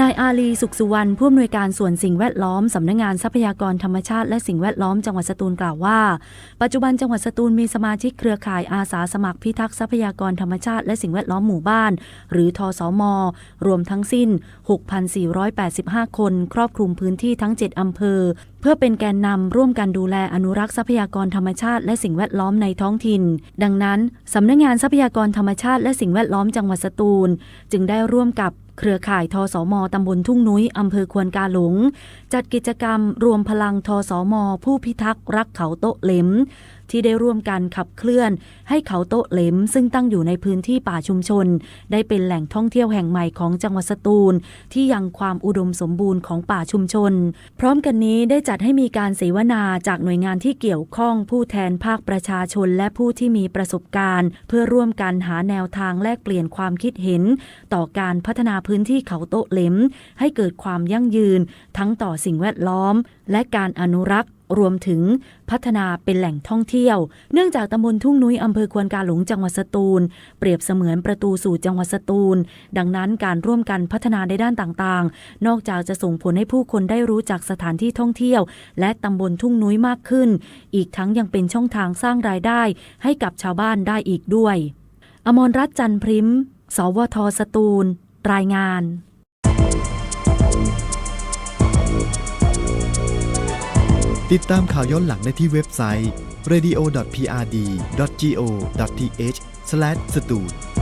นายอาลีสุขสุวรรณผู้อำนวยการส่วนสิ่งแวดล้อมสำนักงงานทรัพยากรธรรมชาติและสิ่งแวดล้อมจังหวัดสตูลกล่าวว่า ปัจจุบันจังหวัดสตูลมีสมาชิกเครือข่ายอาสาสมัครพิทักษ์ทรัพยากรธรรมชาติและสิ่งแวดล้อมหมู่บ้าน หรือทอสมรวมทั้งสิ้น 6,485 คน ครอบคลุมพื้นที่ทั้ง 7 อำเภอ พื่อเป็นแกนนำร่วมกันดูแลอนุรักษ์ทรัพยากรธรรมชาติและสิ่งแวดล้อมในท้องถิ่น ดังนั้นสำนักงงานทรัพยากรธรรมชาติและสิ่งแวดล้อมจังหวัดสตูล จึงได้ร่วมกับเครือข่ายทสมตำบลทุ่งนุ้ยอำเภอควนกาหลง จัดกิจกรรมรวมพลังทสมผู้พิทักษ์รักเขาโต๊ะเล็มที่ได้ร่วมกันขับเคลื่อน ให้เขาโต๊ะเหล็มซึ่งตั้งอยู่ในพื้นที่ป่าชุมชน ได้เป็นแหล่งท่องเที่ยวแห่งใหม่ของจังหวัดสตูล ที่ยังความอุดมสมบูรณ์ของป่าชุมชน พร้อมกันนี้ได้จัดให้มีการเสวนาจากหน่วยงานที่เกี่ยวข้องผู้แทนภาคประชาชน และผู้ที่มีประสบการณ์ เพื่อร่วมกันหาแนวทางแลกเปลี่ยนความคิดเห็น ต่อการพัฒนาพื้นที่เขาโต๊ะเหล็มให้เกิดความยั่งยืน ทั้งต่อสิ่งแวดล้อม และการอนุรักษ์ รวมถึงพัฒนาเป็นแหล่งท่องเที่ยว เนื่องจากตำบลทุ่งนุ้ยอำเภอควนกาหลงจังหวัดสตูล เปรียบเสมือนประตูสู่จังหวัดสตูล ดังนั้นการร่วมกันพัฒนาในด้านต่างๆ นอกจากจะส่งผลให้ผู้คนได้รู้จักสถานที่ท่องเที่ยว และตำบลทุ่งนุ้ยมากขึ้น อีกทั้งยังเป็นช่องทางสร้างรายได้ ให้กับชาวบ้านได้อีกด้วย อมรรัตน์จันพริม สวทสตูล รายงาน ติดตามข่าวย้อนหลังได้ที่เว็บไซต์ radio.prd.go.th/stud